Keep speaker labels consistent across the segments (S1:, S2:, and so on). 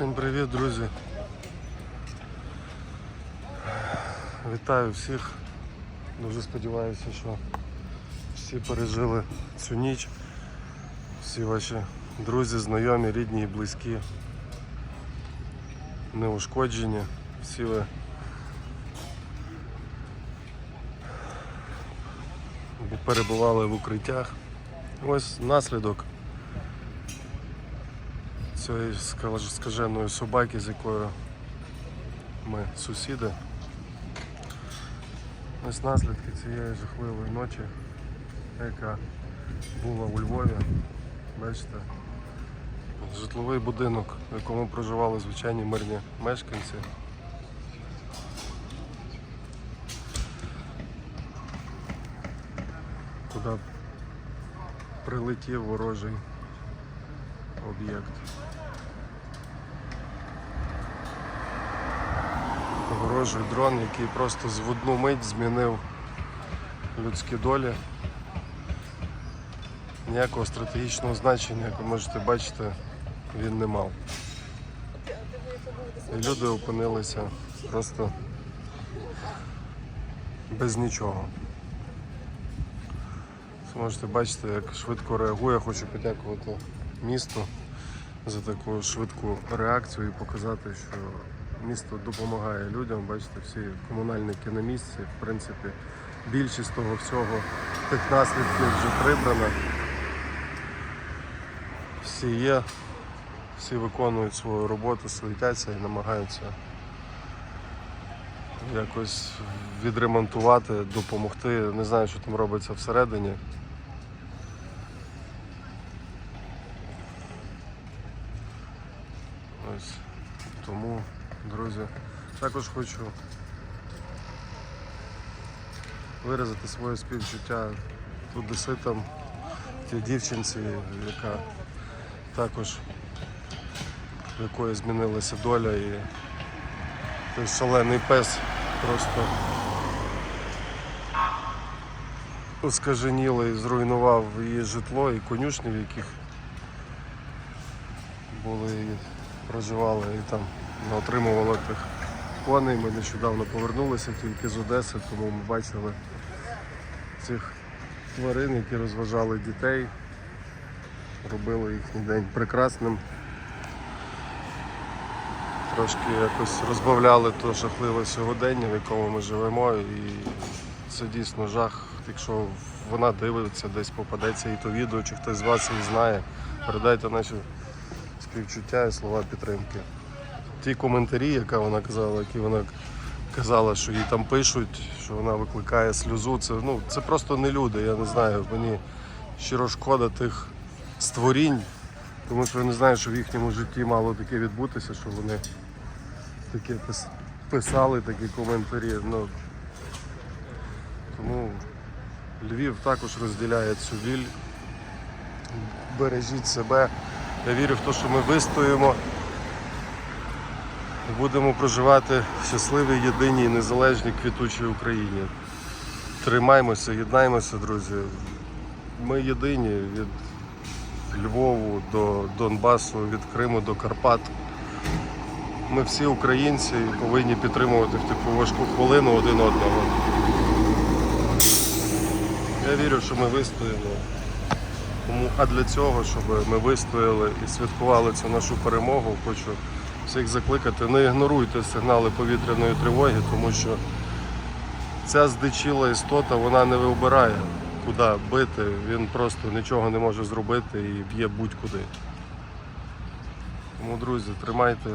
S1: Всім привіт, друзі. Вітаю всіх. Дуже сподіваюся, що всі пережили цю ніч. Всі ваші друзі, знайомі, рідні і близькі. Не ушкоджені. Всі ви перебували в укриттях. Ось наслідок цієї скаж- скаженої собаки, з якою ми сусіди. Ось наслідки цієї жахливої ночі, яка була у Львові. Бачите, житловий будинок, в якому проживали звичайні мирні мешканці. Куди прилетів ворожий об'єкт. Ворожий дрон, який просто з одну мить змінив людські долі. Ніякого стратегічного значення, як ви можете бачити, він не мав. І люди опинилися просто без нічого. Це Можете бачити, як швидко реагує. Хочу подякувати місту за таку швидку реакцію і показати, що місто допомагає людям. Бачите, всі комунальники на місці. В принципі, більшість того всього, тих наслідків вже прибрана. Всі є, всі виконують свою роботу, суетяться і намагаються якось відремонтувати, допомогти. Не знаю, що там робиться всередині. Ось тому, друзі, також хочу виразити своє співчуття одеситам, тій дівчинці, яка також в якої змінилася доля і той шалений пес просто оскаженілий, зруйнував її житло і конюшні, в яких були і проживали і там отримували тих коней. Ми нещодавно повернулися тільки з Одеси, тому ми бачили цих тварин, які розважали дітей, робили їхній день прекрасним. Трошки якось розбавляли то жахливе сьогодення, в якому ми живемо. І це дійсно жах. Якщо вона дивиться, десь попадеться і то відео, чи хтось з вас її знає, передайте наші співчуття і слова підтримки. Ті коментарі, яка вона казала, які вона казала, що їй там пишуть, що вона викликає сльозу, це, ну, це просто не люди. Я не знаю. Мені щиро шкода тих створінь, тому що я не знаю, що в їхньому житті мало таке відбутися, що вони таке писали, такі коментарі. Ну, тому Львів також розділяє цю біль. Бережіть себе. Я вірю в те, що ми вистоїмо будемо проживати в щасливій, єдиній, незалежній, квітучій Україні. Тримаймося, єднаймося, друзі. Ми єдині від Львову до Донбасу, від Криму до Карпат. Ми всі українці і повинні підтримувати в таку важку хвилину один одного. Я вірю, що ми вистоїмо. А для цього, щоб ми вистояли і святкували цю нашу перемогу, хочу всіх закликати, не ігноруйте сигнали повітряної тривоги, тому що ця здичіла істота, вона не вибирає, куди бити, він просто нічого не може зробити і б'є будь-куди. Тому, друзі, тримайте,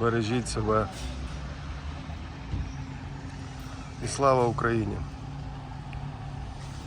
S1: бережіть себе. І слава Україні!